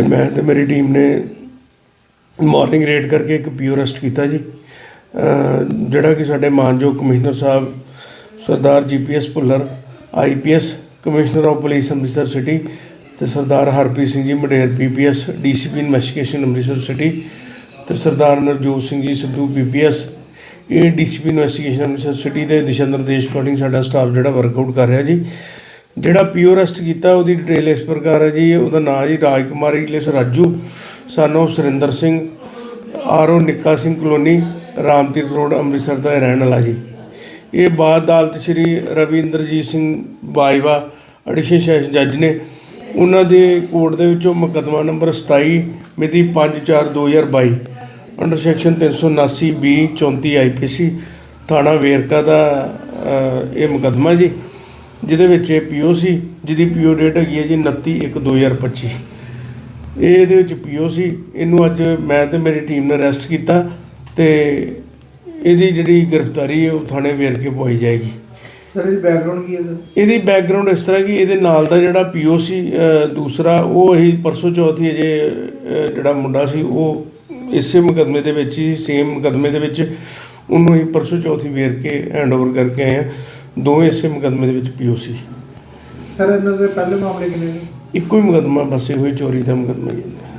ਮੈਂ ਤੇ ਮੇਰੀ ਟੀਮ ਨੇ ਮਾਰਨਿੰਗ ਰੇਡ ਕਰਕੇ ਇੱਕ ਪੀਓ ਅਰੈਸਟ ਕੀਤਾ ਜੀ। ਜਿਹੜਾ ਕਿ ਸਾਡੇ ਮਾਨਯੋਗ commissioner Sahib, Sardar GPS Bhullar IPS commissioner of police Amritsar city ਤੇ Sardar Harpreet Singh ji Mader PPS DCP investigation Amritsar city ਤੇ ਸਰਦਾਰ ਨਰਜੋਤ ਸਿੰਘ ਜੀ ਸਿੱਧੂ ਪੀਪੀਐਸ ਇਹ ਡੀਸੀਪੀ ਇਨਵੈਸਟੀਗੇਸ਼ਨ ਅੰਮ੍ਰਿਤਸਰ ਸਿਟੀ ਦੇ ਦਿਸ਼ਾ ਨਿਰਦੇਸ਼ ਅਕੋਰਡਿੰਗ ਸਾਡਾ ਸਟਾਫ ਜਿਹੜਾ ਵਰਕਆਊਟ ਕਰ ਰਿਹਾ ਜੀ। ਜਿਹੜਾ ਪੀਓ ਅਰੈਸਟ ਕੀਤਾ ਉਹਦੀ ਡਿਟੇਲ ਇਸ ਪ੍ਰਕਾਰ ਹੈ ਜੀ, ਉਹਦਾ ਨਾਮ ਜੀ ਰਾਜ ਕੁਮਾਰ ਇਲਸ ਰਾਜੂ ਸਾਨੂੰ Surinder Singh RO Nikka Singh colony, Ramtirath road, Amritsar ਦਾ ਇਹ ਰਹਿਣ ਵਾਲਾ ਜੀ। ਇਹ ਬਾਅਦ ਅਦਾਲਤ ਸ਼੍ਰੀ ਰਵਿੰਦਰਜੀਤ ਸਿੰਘ ਬਾਜਵਾ ਅਡੀਸ਼ਨ ਸੈਸ਼ਨ ਜੱਜ ਨੇ, ਉਹਨਾਂ ਦੇ ਕੋਰਟ ਦੇ ਵਿੱਚੋਂ ਮੁਕੱਦਮਾ ਨੰਬਰ 27 ਮਿਤੀ 5/4/2022 ਅੰਡਰ ਸੈਕਸ਼ਨ 379 ਬੀ 34 ਆਈਪੀਸੀ ਥਾਣਾ ਵੇਰਕਾ ਦਾ ਇਹ ਮੁਕੱਦਮਾ ਜੀ। ਜਿਹਦੇ ਵਿੱਚ ਇਹ ਪੀਓ ਸੀ ਜਿਹਦੀ ਪੀਓ ਡੇਟ ਹੈਗੀ ਹੈ ਜੀ 29/1/2025 ਇਹ ਇਹਦੇ ਵਿੱਚ ਪੀਓ ਸੀ ਇਹਨੂੰ ਅੱਜ ਮੈਂ ਤੇ ਮੇਰੀ ਟੀਮ ਨੇ ਅਰੈਸਟ ਕੀਤਾ ਤੇ ਇਹਦੀ ਜਿਹੜੀ ਗ੍ਰਿਫਤਾਰੀ ਹੈ ਉਹ ਥਾਣੇ ਵੇਰਕੇ ਪਵਾਈ ਜਾਏਗੀ। ਸਰ ਇਹਦੀ ਬੈਕਗ੍ਰਾਉਂਡ ਕੀ ਹੈ ਸਰ ਇਹਦੀ ਬੈਕਗ੍ਰਾਉਂਡ ਇਸ ਤਰ੍ਹਾਂ ਕਿ ਇਹਦੇ ਨਾਲ ਦਾ ਜਿਹੜਾ ਪੀਓ ਸੀ ਦੂਸਰਾ ਉਹ ਹੀ ਪਰਸੋਂ ਚੌਥੀ ਅਜੇ ਅਹ, ਜਿਹੜਾ ਮੁੰਡਾ ਸੀ ਉਹ ਇਸੇ ਮੁਕਦਮੇ ਦੇ ਵਿੱਚ ਹੀ ਸੇਮ ਮੁਕਦਮੇ ਦੇ ਵਿੱਚ ਉਹਨੂੰ ਹੀ ਪਰਸੋਂ ਚੌਥੀ ਵੇਰ ਕੇ ਹੈਂਡਓਵਰ ਕਰਕੇ ਆਏ ਆ ਦੋਵੇਂ ਇਸੇ ਮੁਕਦਮੇ ਦੇ ਵਿੱਚ ਪੀਓ ਸੀ ਸਰ ਇਹਨਾਂ ਦੇ ਪਹਿਲੇ ਮਾਮਲੇ ਕਿੰਨੇ ਨੇ? ਇੱਕੋ ਹੀ ਮੁਕਦਮਾ ਬਸ ਇਹੋ ਹੀ ਚੋਰੀ ਦਾ ਮੁਕਦਮਾ ਹੀ ਹੈ।